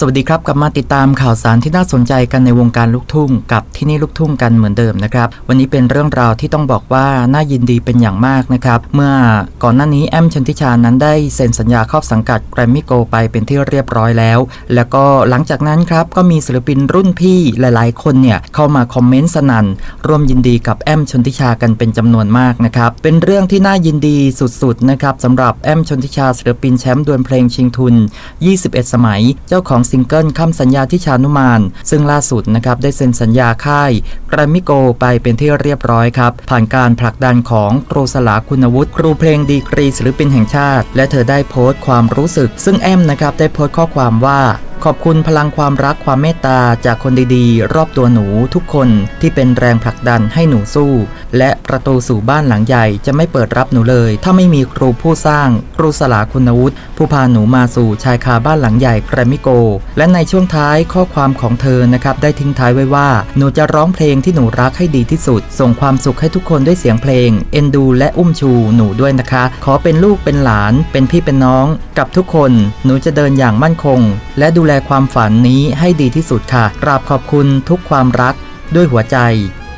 สวัสดีครับ กลับมาติดตามข่าวสารที่น่าสนใจกันในวงการลูกทุ่ง กับที่นี่ลูกทุ่งกันเหมือนเดิมนะครับ วันนี้เป็นเรื่องราวที่ต้องบอกว่าน่ายินดีเป็นอย่างมากนะครับ เมื่อก่อนหน้านี้แอมชนทิชานั้นได้เซ็นสัญญาเข้าสังกัดแกรมมี่โกไปเป็นที่เรียบร้อยแล้ว แล้วก็หลังจากนั้นครับก็มีศิลปินรุ่นพี่หลายๆ คนเนี่ยเข้ามาคอมเมนต์สนั่นร่วมยินดีกับแอมชนทิชากันเป็นจำนวนมากนะครับเป็นเรื่องที่น่ายินดีสุดๆนะครับสำหรับแอมชนทิชาศิลปินแชมป์ดวลเพลงชิงทุน 21 สมัย เจ้าของซิงเกิลคำสัญญาที่ชานุมาน ซึ่งล่าสุดนะครับได้เซ็นสัญญาค่ายแกรมมิโกไปเป็นที่เรียบร้อยครับ ผ่านการผลักดันของครูสลาคุณวุฒิครูเพลงดีกรีศิลปินแห่งชาติ และเธอได้โพสต์ความรู้สึก ซึ่งแอมนะครับได้โพสต์ข้อความว่า ขอบคุณพลังความรักความเมตตาจากคนดีๆ รอบตัวหนูทุกคนที่เป็นแรงผลักดันให้หนูสู้ และประตูสู่บ้านหลังใหญ่จะไม่เปิดรับหนูเลย ถ้าไม่มีครูผู้สร้าง ครูสลาคุณวุฒิผู้พาหนูมาสู่ชายคาบ้านหลังใหญ่แกรมิโก และในช่วงท้ายข้อความของเธอนะครับได้ทิ้งท้ายไว้ว่า หนูจะร้องเพลงที่หนูรักให้ดีที่สุด ส่งความสุขให้ทุกคนด้วยเสียงเพลงเอ็นดูและอุ้มชูหนูด้วยนะคะ ขอเป็นลูกเป็นหลาน เป็นพี่เป็นน้อง กับทุกคน หนูจะเดินอย่างมั่นคง และดูลความฝันนี้ให้ดีที่สุดค่ะกราบขอบคุณทุกความรักด้วยหัวใจ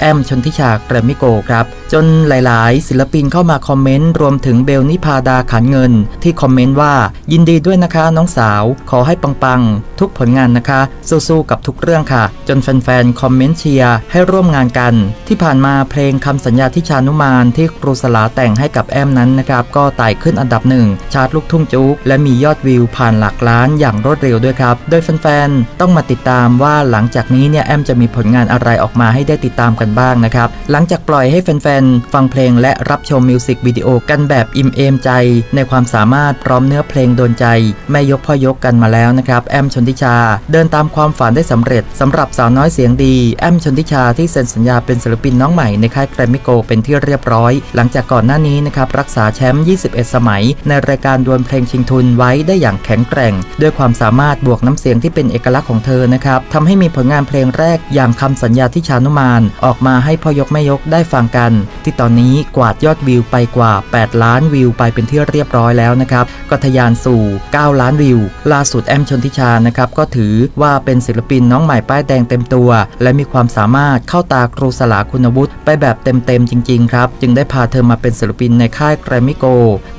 แอมชนทิชาแกรมมิโกครับ จนหลาย ๆ ศิลปินเข้ามาคอมเมนต์รวมถึงเบลนิพาดาขันเงิน ที่คอมเมนต์ว่ายินดีด้วยนะคะน้องสาว ขอให้ปัง ๆ ทุกผลงานนะคะ สู้ๆกับทุกเรื่องค่ะ จนแฟน ๆ คอมเมนต์เชียร์ให้ร่วมงานกัน ที่ผ่านมาเพลงคำสัญญาที่ชานุมานที่ครูสลาแต่งให้กับแอมนั้นนะครับก็ไต่ขึ้นอันดับหนึ่งชาร์ตลูกทุ่งจุกและมียอดวิวผ่านหลักล้านอย่างรวดเร็วด้วยครับ โดยแฟน ๆ ต้องมาติดตามว่าหลังจากนี้เนี่ยแอมจะมีผลงานอะไรออกมาให้ได้ติดตามกันบ้างนะครับ หลังจากปล่อยให้แฟนๆ ฟังเพลงและรับชมมิวสิกวิดีโอกันแบบอิ่มเอมใจ ในความสามารถพร้อมเนื้อเพลงโดนใจแม่ยกพ่อยกกันมาแล้วนะครับ แอมชนทิชา เดินตามความฝันได้สำเร็จสำหรับสาวน้อยเสียงดี แอมชนทิชาที่เซ็นสัญญาเป็นศิลปินน้องใหม่ในค่ายแกรมมิโกเป็นที่เรียบร้อย หลังจากก่อนหน้านี้นะครับรักษาแชมป์ 21 สมัย ในรายการดวลเพลงชิงทุนไว้ได้อย่างแข็งแกร่ง ด้วยความสามารถบวกน้ำเสียงที่เป็นเอกลักษณ์ของเธอนะครับทำให้มีผลงานเพลงแรกอย่างคำสัญญาที่ชานุมานออกมาให้พ่อยกแม่ยกได้ฟังกัน ที่ตอนนี้กวาดยอดวิวไปกว่า 8 ล้านวิวไปเป็นที่เรียบร้อยแล้วนะครับก็ทะยานสู่ 9 ล้านวิว ล่าสุดแอมชนทิชานะครับก็ถือว่าเป็นศิลปินน้องใหม่ป้ายแดงเต็มตัว และมีความสามารถเข้าตาครูสลาคุณวุฒิไปแบบเต็มๆจริง ๆ ครับ จึงได้พาเธอมาเป็นศิลปินในค่ายแกรมมิโก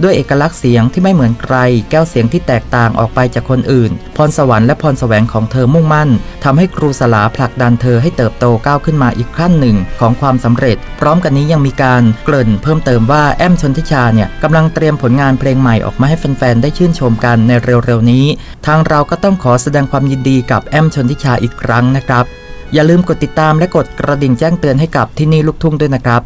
ด้วยเอกลักษณ์เสียงที่ไม่เหมือนใคร แก้วเสียงที่แตกต่างออกไปจากคนอื่น พรสวรรค์และพรแสวงของเธอมุ่งมั่นทำให้ครูสลาผลักดันเธอให้เติบโตก้าวขึ้นมาอีกขั้นหนึ่งของความสำเร็จ พร้อมกันนี้ยังมีการเกริ่นเพิ่มเติมว่าแอมชนทิชาเนี่ยกำลังเตรียมผลงานเพลงใหม่ออกมาให้แฟนๆได้ชื่นชมกันในเร็วๆนี้ ทางเราก็ต้องขอแสดงความยินดีกับแอมชนทิชาอีกครั้งนะครับ อย่าลืมกดติดตามและกดกระดิ่งแจ้งเตือนให้กับที่นี่ลูกทุ่งด้วยนะครับ